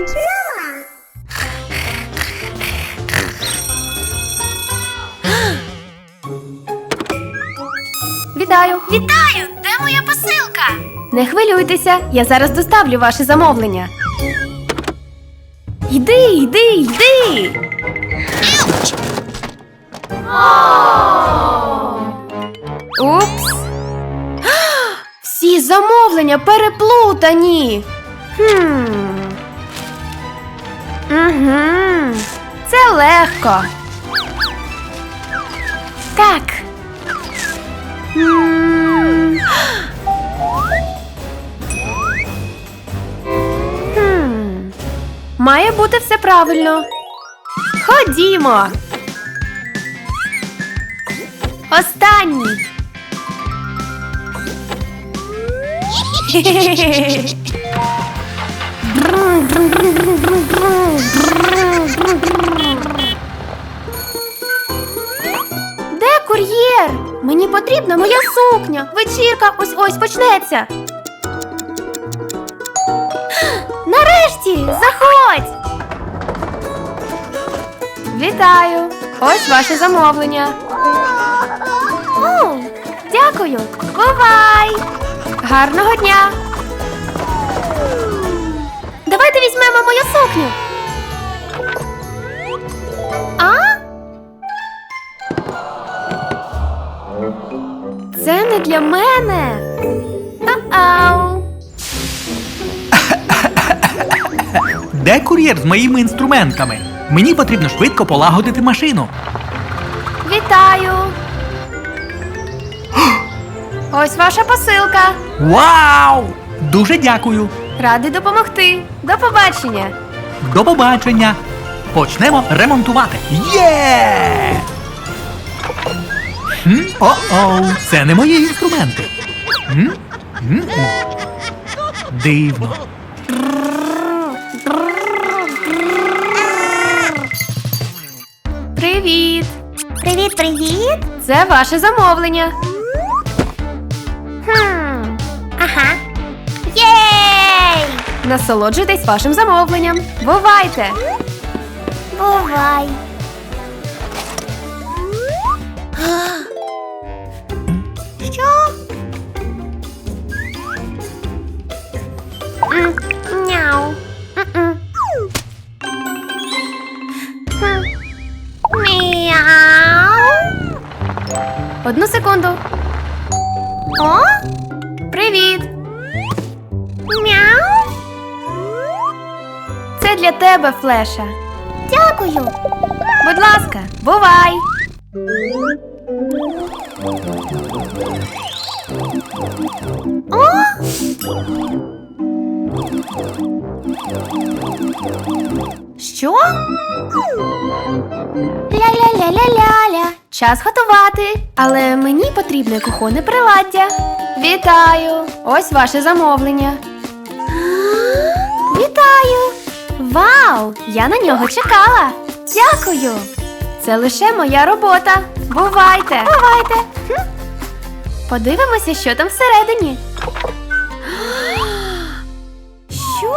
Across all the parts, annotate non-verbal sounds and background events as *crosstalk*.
Чудово! Вітаю! Вітаю! Де моя посилка? Не хвилюйтеся, я зараз доставлю ваше замовлення. Йди, йди, йди. Ауч! Упс. *gasps* Всі замовлення переплутані. Хм. Угу. Це легко. Так. М. Має бути все правильно. Ходімо. Останній. *laughs* Де кур'єр? Мені потрібна моя сукня. Вечірка ось ось почнеться. Нарешті, заходь. Вітаю! Ось ваше замовлення. О, дякую. Бувай! Гарного дня! Давайте візьмемо мою сукню. А? Це не для мене. Ау. Де кур'єр з моїми інструментами? Мені потрібно швидко полагодити машину. Вітаю. Ось ваша посилка. Вау! Дуже дякую! Радий допомогти. До побачення. До побачення! Почнемо ремонтувати. Є! Хм, О-оу, це не мої інструменти. М? М? Дивно. Привіт. Привіт, привіт! Це ваше замовлення. Насолоджуйтесь вашим замовленням. Бувайте! Бувай! Що? Няу. Мяу. Одну секунду. Тебе, Флеша. Дякую. Будь ласка, бувай! О? Що? Ля-ля-ля-ля-ля-ля. Час готувати. Але мені потрібне кухонне приладдя. Вітаю! Ось ваше замовлення. Вітаю! Вау! Я на нього чекала. Дякую! Це лише моя робота. Бувайте! Бувайте! Подивимося, що там всередині. Що?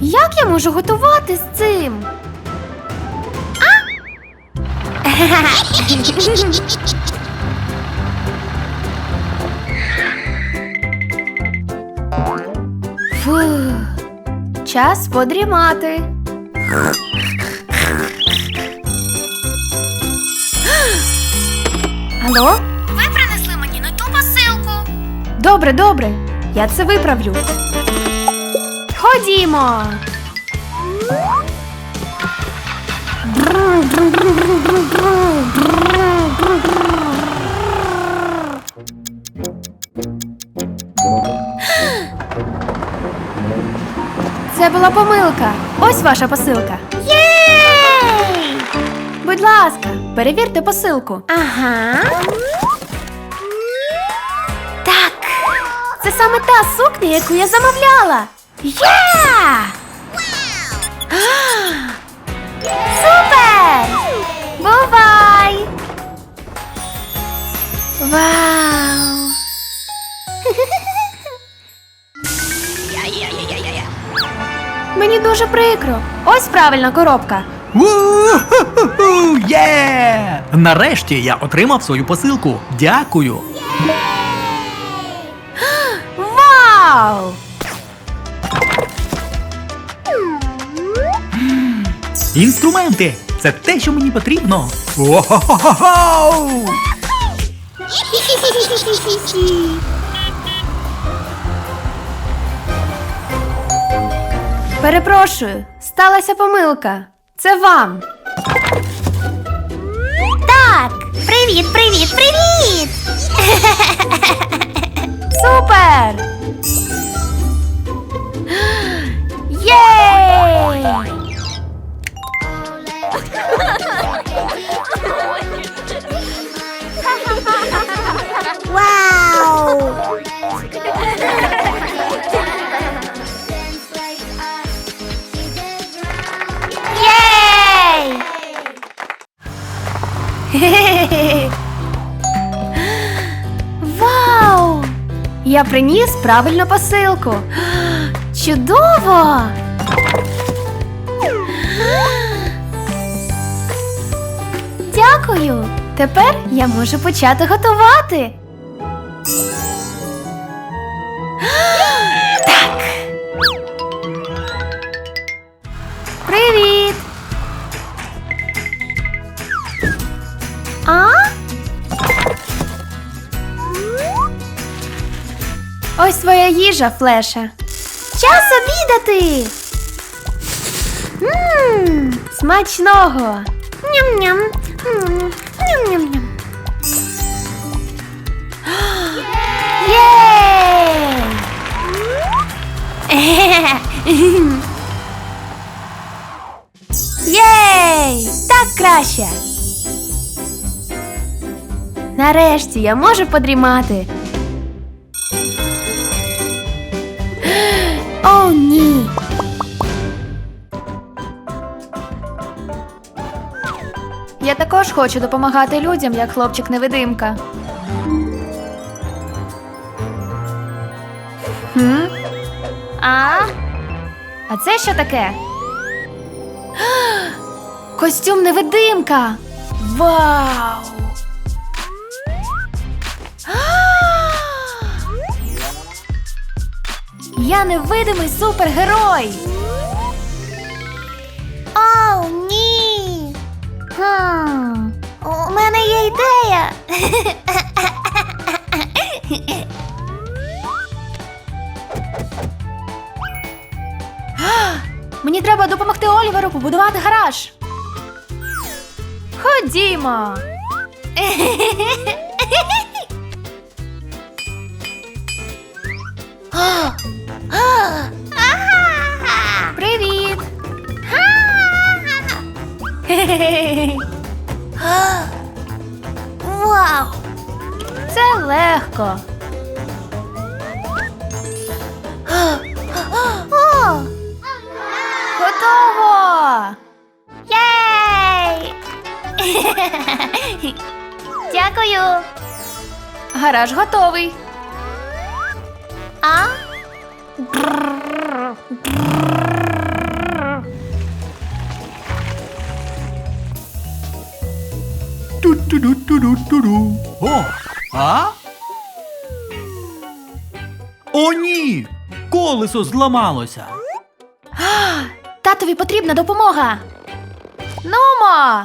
Як я можу готувати з цим? *laughs* Фу. Час подрімати. Алло? Ви принесли мені не ту посилку. Добре, добре. Я це виправлю. Ходімо. Була помилка. Ось ваша посилка. Єй! Будь ласка, перевірте посилку. Ага. Так, це саме та сукня, яку я замовляла. Є! Супер! Бувай! Вау! Мені дуже прикро. Ось правильна коробка. Є! Нарешті я отримав свою посилку. Дякую. Вау! Інструменти! Це те, що мені потрібно. О-хо-хо-хо! Перепрошую, сталася помилка. Це вам. Так, привіт, привіт, привіт! Супер! *gasps* Єй! Я приніс правильну посилку. Чудово! Дякую! Тепер я можу почати готувати. Ось твоя їжа, Флеша. Час обідати. Мм, смачного. Ням-ням. Ням-ням-ням. *gasps* Єй! Єй! Так краще. Нарешті я можу подрімати. Я також хочу допомагати людям, як хлопчик-невидимка. Хм? А? А це що таке? *gasps* Костюм невидимка. Вау! *gasps* Я невидимий супергерой. У мене є ідея. *gasps* Мені треба допомогти Оліверу побудувати гараж. Ходімо. *gasps* *gasps* Вау! Це легко. О! Готово. Єй! Дякую. Гараж готовий. А? Ту-ту-ду-ту-ду-ту-ду. О, а? О, ні! Колесо зламалося. Татові потрібна допомога. Нумо!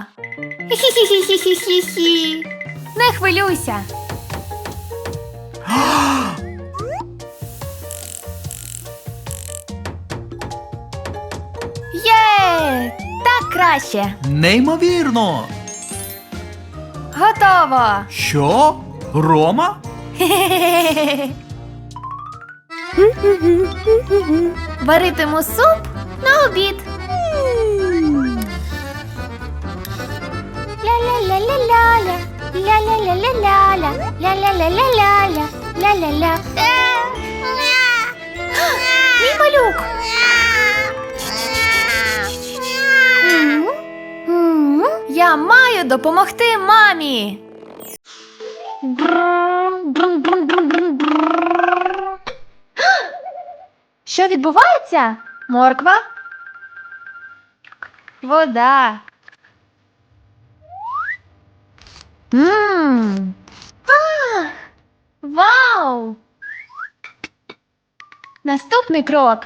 Хі-хі-хі-хі-хі-хі. Не хвилюйся. Є! Так краще. Неймовірно. Готово. Що? Рома? Варитиму суп на обід. Ля-ля-ля-ля-ля-ля. Ля-ля-ля-ля-ля-ля. Ля-ля-ля-ля-ля-ля. Ля-ля-ля. Мій малюк. Я маю допомогти мамі. Що відбувається? Морква? Вода. Мм. Вау! Наступний крок.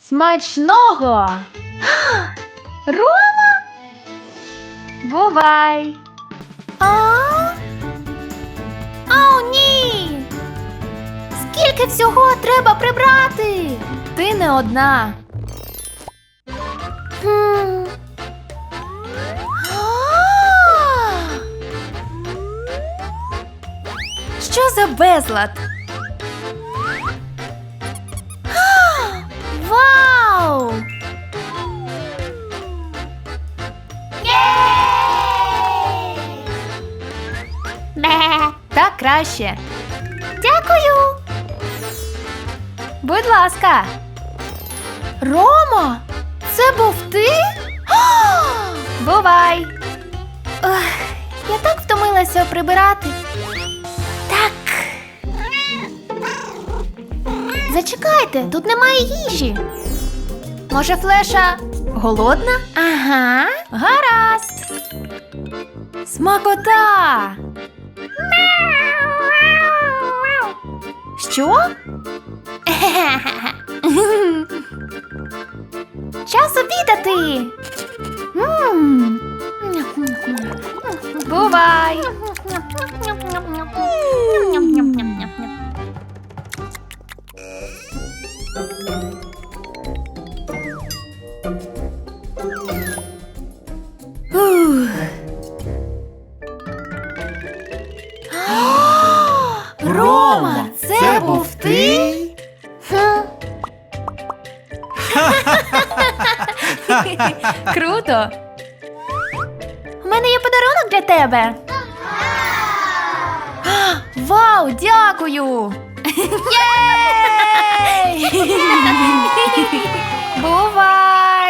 Смачного! *gasps* Рома! Бувай! А? О, ні! Скільки всього треба прибрати? Ти не одна. Хм. *gasps* Що за безлад? Краще. Дякую! Будь ласка. Рома, це був ти? А! Бувай. Ох, я так втомилася прибирати. Так. Зачекайте, тут немає їжі. Може, флеша голодна? Ага. Гаразд. Смакота. Що? *laughs* Час обідати. Бувай. *laughs* Круто! У мене є подарунок для тебе. *gasps* Вау, дякую! *laughs* *laughs* Бувай!